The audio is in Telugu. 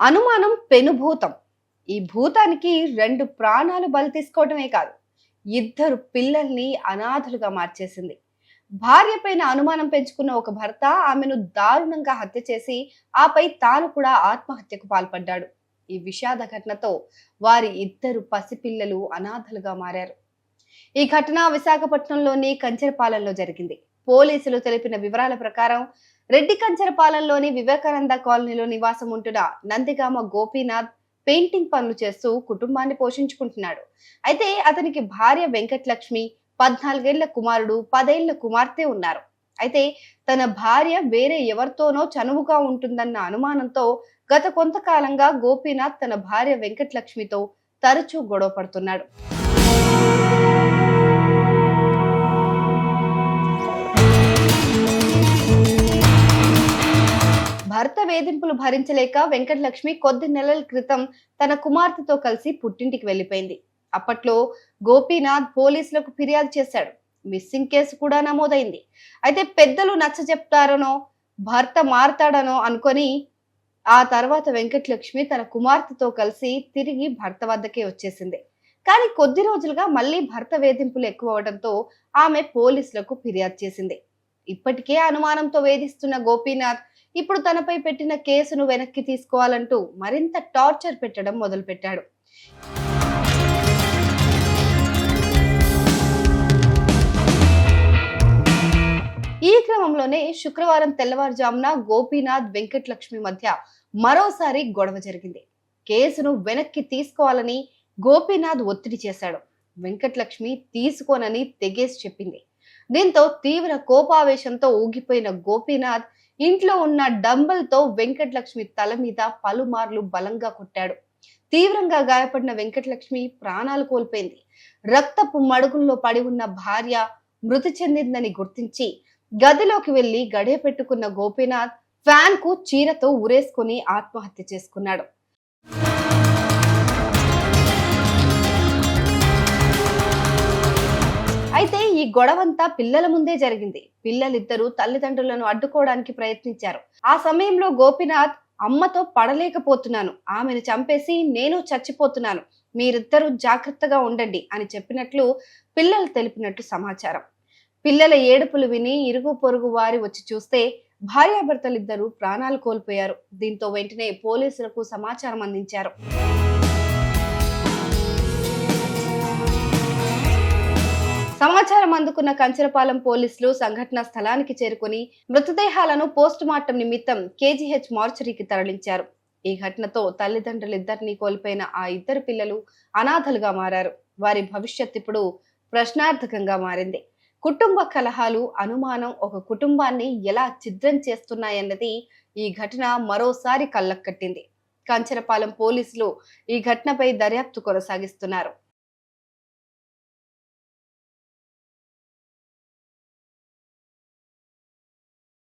అనుమానం పెనుభూతం. ఈ భూతానికి రెండు ప్రాణాలు బలి తీసుకోవడమే కాదు ఇద్దరు పిల్లల్ని అనాథలుగా మార్చేసింది. భార్య పైన అనుమానం పెంచుకున్న ఒక భర్త ఆమెను దారుణంగా హత్య చేసి ఆపై తాను కూడా ఆత్మహత్యకు పాల్పడ్డాడు. ఈ విషాద ఘటనతో వారి ఇద్దరు పసిపిల్లలు అనాథలుగా మారారు. ఈ ఘటన విశాఖపట్నంలోని కంచెరపాలెంలో జరిగింది. పోలీసులు తెలిపిన వివరాల ప్రకారం రెడ్డి కంచరపాలెంలోని వివేకానంద కాలనీలో నివాసం ఉంటున్న నందిగామ గోపీనాథ్ పెయింటింగ్ పనులు చేస్తూ కుటుంబాన్ని పోషించుకుంటున్నాడు. అయితే అతనికి భార్య వెంకటలక్ష్మి పద్నాలుగేళ్ళ కుమారుడు పదేళ్ళ కుమార్తె ఉన్నారు. అయితే తన భార్య వేరే ఎవరితోనో చనువుగా ఉంటుందన్న అనుమానంతో గత కొంతకాలంగా గోపీనాథ్ తన భార్య వెంకటలక్ష్మితో తరచూ గొడవ పడుతున్నాడు భర్త వేధింపులు భరించలేక వెంకటలక్ష్మి కొద్ది నెలల క్రితం తన కుమార్తెతో కలిసి పుట్టింటికి వెళ్ళిపోయింది అప్పట్లో గోపీనాథ్ పోలీసులకు ఫిర్యాదు చేశాడు. మిస్సింగ్ కేసు కూడా నమోదైంది. అయితే పెద్దలు నచ్చ చెప్తారనో భర్త మారతాడనో అనుకొని ఆ తర్వాత వెంకటలక్ష్మి తన కుమార్తెతో కలిసి తిరిగి భర్త వద్దకే వచ్చేసింది. కానీ కొద్ది రోజులుగా మళ్ళీ భర్త వేధింపులు ఎక్కువ అవడంతో ఆమె పోలీసులకు ఫిర్యాదు చేసింది. ఇప్పటికే అనుమానంతో వేధిస్తున్న గోపీనాథ్ ఇప్పుడు తనపై పెట్టిన కేసును వెనక్కి తీసుకోవాలంటూ మరింత టార్చర్ పెట్టడం మొదలుపెట్టాడు. ఈ క్రమంలోనే శుక్రవారం తెల్లవారుజామున గోపీనాథ్ వెంకటలక్ష్మి మధ్య మరోసారి గొడవ జరిగింది. కేసును వెనక్కి తీసుకోవాలని గోపీనాథ్ ఒత్తిడి చేశాడు. వెంకటలక్ష్మి తీసుకోనని తెగేసి చెప్పింది. దీంతో తీవ్ర కోపావేశంతో ఊగిపోయిన గోపీనాథ్ ఇంట్లో ఉన్న డంబల్తో వెంకటలక్ష్మి తల మీద పలుమార్లు బలంగా కొట్టాడు. తీవ్రంగా గాయపడిన వెంకటలక్ష్మి ప్రాణాలు కోల్పోయింది. రక్తపు మడుగుల్లో పడి ఉన్న భార్య మృతి చెందిందని గుర్తించి గదిలోకి వెళ్ళి గడియ పెట్టుకున్న గోపీనాథ్ ఫ్యాన్కు చీరతో ఉరేసుకుని ఆత్మహత్య చేసుకున్నాడు. గొడవంతా పిల్లల ముందే జరిగింది. పిల్లలిద్దరూ తల్లిదండ్రులను అడ్డుకోవడానికి ప్రయత్నించారు. ఆ సమయంలో గోపినాథ్ అమ్మతో పడలేకపోతున్నాను. ఆమెను చంపేసి నేను చచ్చిపోతున్నాను. మీరిద్దరూ జాగ్రత్తగా ఉండండి అని చెప్పినట్లు పిల్లలు తెలిపినట్టు సమాచారం. పిల్లల ఏడుపులు విని ఇరుగు పొరుగు వారి వచ్చి చూస్తే భార్యాభర్తలిద్దరూ ప్రాణాలు కోల్పోయారు. దీంతో వెంటనే పోలీసులకు సమాచారం అందించారు. సమాచారం అందుకున్న కంచరపాలెం పోలీసులు సంఘటన స్థలానికి చేరుకుని మృతదేహాలను పోస్ట్ మార్టం నిమిత్తం కేజీహెచ్ మార్చరీకి తరలించారు. ఈ ఘటనతో తల్లిదండ్రులిద్దరినీ కోల్పోయిన ఆ ఇద్దరు పిల్లలు అనాథలుగా మారారు. వారి భవిష్యత్ ఇప్పుడు ప్రశ్నార్థకంగా మారింది. కుటుంబ కలహాలు అనుమానం ఒక కుటుంబాన్ని ఎలా ఛిద్రం చేస్తున్నాయన్నది ఈ ఘటన మరోసారి కళ్ళకట్టింది కంచరపాలెం పోలీసులు ఈ ఘటనపై దర్యాప్తు కొనసాగిస్తున్నారు.